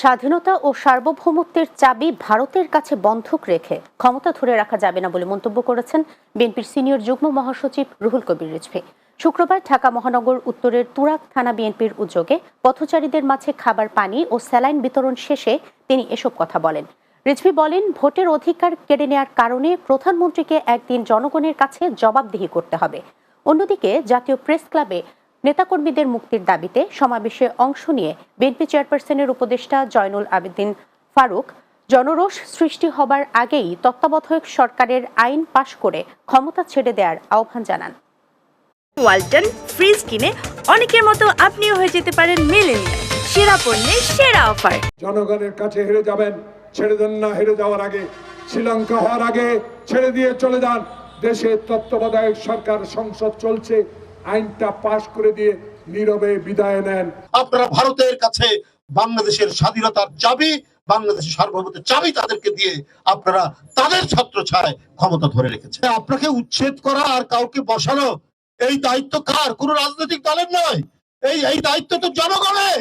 স্বাধীনতা ও সার্বভৌমত্বের চাবি ভারতের কাছে বন্ধক রেখে ক্ষমতা ধরে রাখা যাবে না বলে মন্তব্য করেছেন বিএনপির সিনিয়র যুগ্ম মহাসচিব রুহুল কবির রিজভী। শুক্রবার ঢাকা মহানগর উত্তরের তুরাক থানা বিএনপির উদ্যোগে পথচারীদের মাঝে খাবার, পানি ও স্যালাইন বিতরণ শেষে তিনি এসব কথা বলেন। রিজভী বলেন, ভোটের অধিকার কেড়ে নেওয়ার কারণে প্রধানমন্ত্রীকে একদিন জনগণের কাছে জবাবদিহি করতে হবে। অন্যদিকে জাতীয় প্রেস ক্লাবে নেতাকর্মীদের মুক্তির দাবিতে সমাবেশে অংশ নিয়ে বিএনপি চেয়ারপারসনের উপদেষ্টা জয়নুল আবেদিন ফারুক জনরোষ সৃষ্টি হবার আগেই তত্ত্বাবধায়ক সরকারের আইন পাশ করে ক্ষমতা ছেড়ে দেওয়ার আহ্বান জানান। ওয়ালটন ফ্রিজ কিনে অনেকের মতো আপনিও হয়ে যেতে পারেন মিলেনিয়াল। সেরা পণ্যের সেরা অফার। জনগণের কাছে হেরে যাবেন ছেড়ে দেন না হেরে যাওয়ার আগে। শ্রীলঙ্কা হওয়ার আগে ছেড়ে দিয়ে চলে যান। দেশে তত্ত্বাবধায়ক সরকার সংসদ চলছে আইনটা পাশ করে দিয়ে নীরবে বিদায় নেন। আপনারা ভারতের কাছে বাংলাদেশের স্বাধীনতার চাবি, বাংলাদেশের সার্বভৌমত্বের চাবি তাদেরকে দিয়ে আপনারা তাদের ছাত্র ছায় ক্ষমতা ধরে রেখেছে আপনাকে উচ্ছেদ করা আর কাউকে বসানো, এই দায়িত্ব কার? কোন রাজনৈতিক দলের নয়। এই এই দায়িত্ব তো জনগণের।